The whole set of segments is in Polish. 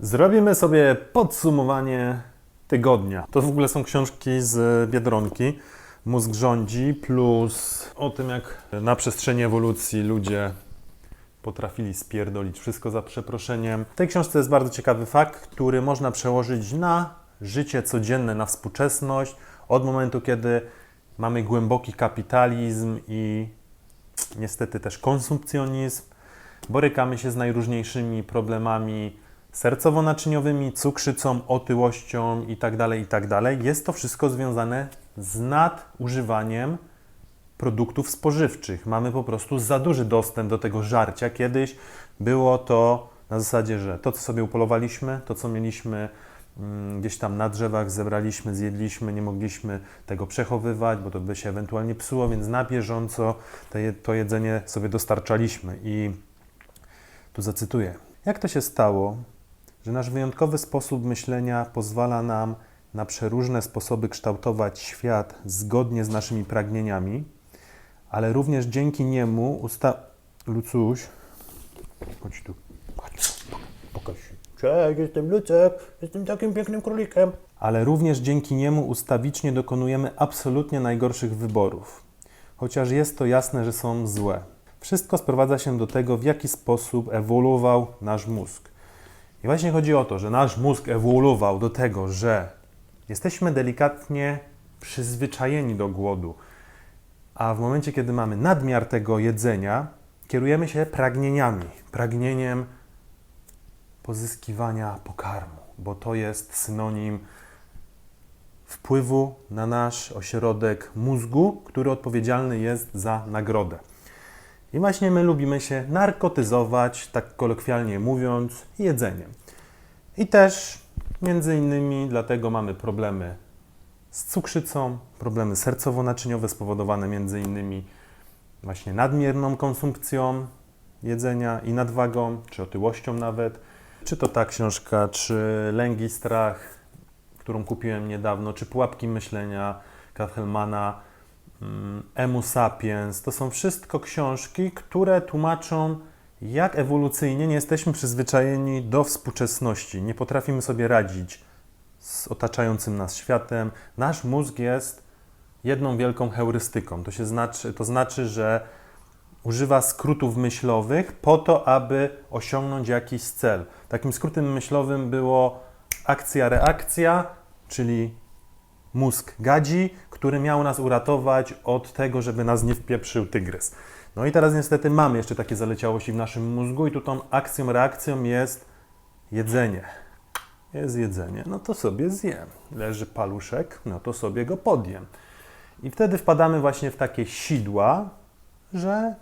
Zrobimy sobie podsumowanie tygodnia. To w ogóle są książki z Biedronki. Mózg rządzi, plus o tym, jak na przestrzeni ewolucji ludzie potrafili spierdolić wszystko za przeproszeniem. W tej książce jest bardzo ciekawy fakt, który można przełożyć na życie codzienne, na współczesność, od momentu, kiedy mamy głęboki kapitalizm i niestety też konsumpcjonizm. Borykamy się z najróżniejszymi problemami sercowo-naczyniowymi, cukrzycą, otyłością itd., itd. Jest to wszystko związane z nadużywaniem produktów spożywczych. Mamy po prostu za duży dostęp do tego żarcia. Kiedyś było to na zasadzie, że to, co sobie upolowaliśmy, to, co mieliśmy mm, gdzieś tam na drzewach, zebraliśmy, zjedliśmy, nie mogliśmy tego przechowywać, bo to by się ewentualnie psuło, więc na bieżąco to jedzenie sobie dostarczaliśmy. I tu zacytuję. Jak to się stało, że nasz wyjątkowy sposób myślenia pozwala nam na przeróżne sposoby kształtować świat zgodnie z naszymi pragnieniami, ale również dzięki niemu usta... Lucuś, chodź tu, chodź, pokaż się. Cześć, jestem Lucek, jestem takim pięknym królikiem. ale również dzięki niemu ustawicznie dokonujemy absolutnie najgorszych wyborów, chociaż jest to jasne, że są złe. Wszystko sprowadza się do tego, w jaki sposób ewoluował nasz mózg. I właśnie chodzi o to, że nasz mózg ewoluował do tego, że jesteśmy delikatnie przyzwyczajeni do głodu, a w momencie, kiedy mamy nadmiar tego jedzenia, kierujemy się pragnieniami. Pragnieniem pozyskiwania pokarmu, bo to jest synonim wpływu na nasz ośrodek mózgu, który odpowiedzialny jest za nagrodę. I właśnie my lubimy się narkotyzować, tak kolokwialnie mówiąc, jedzeniem. I też między innymi dlatego mamy problemy z cukrzycą, problemy sercowo-naczyniowe spowodowane między innymi właśnie nadmierną konsumpcją jedzenia i nadwagą, czy otyłością nawet. Czy to ta książka, czy Lęk i Strach, którą kupiłem niedawno, czy Pułapki Myślenia Kahlemana, mm, Emu Sapiens. To są wszystko książki, które tłumaczą, jak ewolucyjnie nie jesteśmy przyzwyczajeni do współczesności. Nie potrafimy sobie radzić z otaczającym nas światem. Nasz mózg jest jedną wielką heurystyką. To, się znaczy, to znaczy, że używa skrótów myślowych po to, aby osiągnąć jakiś cel. Takim skrótem myślowym było akcja-reakcja, czyli mózg gadzi, który miał nas uratować od tego, żeby nas nie wpieprzył tygrys. No i teraz niestety mamy jeszcze takie zaleciałości w naszym mózgu i tu tą akcją, reakcją jest jedzenie. Jest jedzenie, no to sobie zjem. Leży paluszek, no to sobie go podjem. I wtedy wpadamy właśnie w takie sidła, że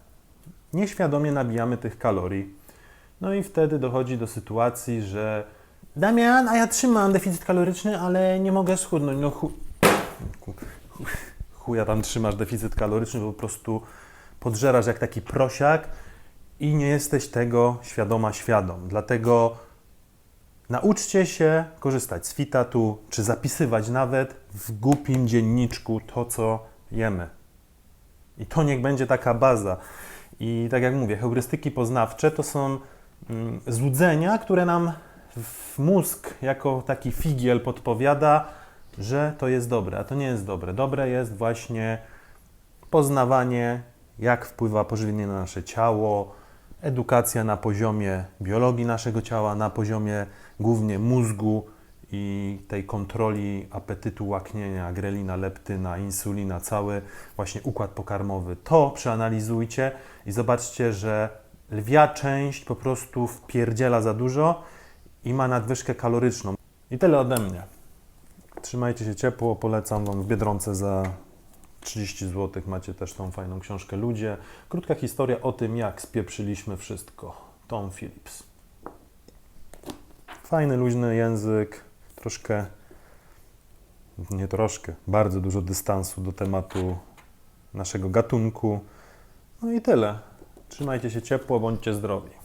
nieświadomie nabijamy tych kalorii. No i wtedy dochodzi do sytuacji, że Damian, a ja trzymam deficyt kaloryczny, ale nie mogę schudnąć. No. Chuja tam trzymasz deficyt kaloryczny, po prostu podżerasz jak taki prosiak i nie jesteś tego świadoma świadom. Dlatego nauczcie się korzystać z fitatu, czy zapisywać nawet w głupim dzienniczku to, co jemy. I to niech będzie taka baza. I tak jak mówię, heurystyki poznawcze to są mm, złudzenia, które nam w mózg jako taki figiel podpowiada, że to jest dobre, a to nie jest dobre. Dobre jest właśnie poznawanie, jak wpływa pożywienie na nasze ciało, edukacja na poziomie biologii naszego ciała, na poziomie głównie mózgu i tej kontroli apetytu, łaknienia, grelina, leptyna, insulina, cały właśnie układ pokarmowy. To przeanalizujcie i zobaczcie, że lwia część po prostu wpierdziela za dużo i ma nadwyżkę kaloryczną. I tyle ode mnie. Trzymajcie się ciepło, polecam Wam w Biedronce za 30 zł. Macie też tą fajną książkę Ludzie. Krótka historia o tym, jak spieprzyliśmy wszystko. Tom Phillips. Fajny, luźny język, troszkę, nie troszkę, bardzo dużo dystansu do tematu naszego gatunku. No i tyle. Trzymajcie się ciepło, bądźcie zdrowi.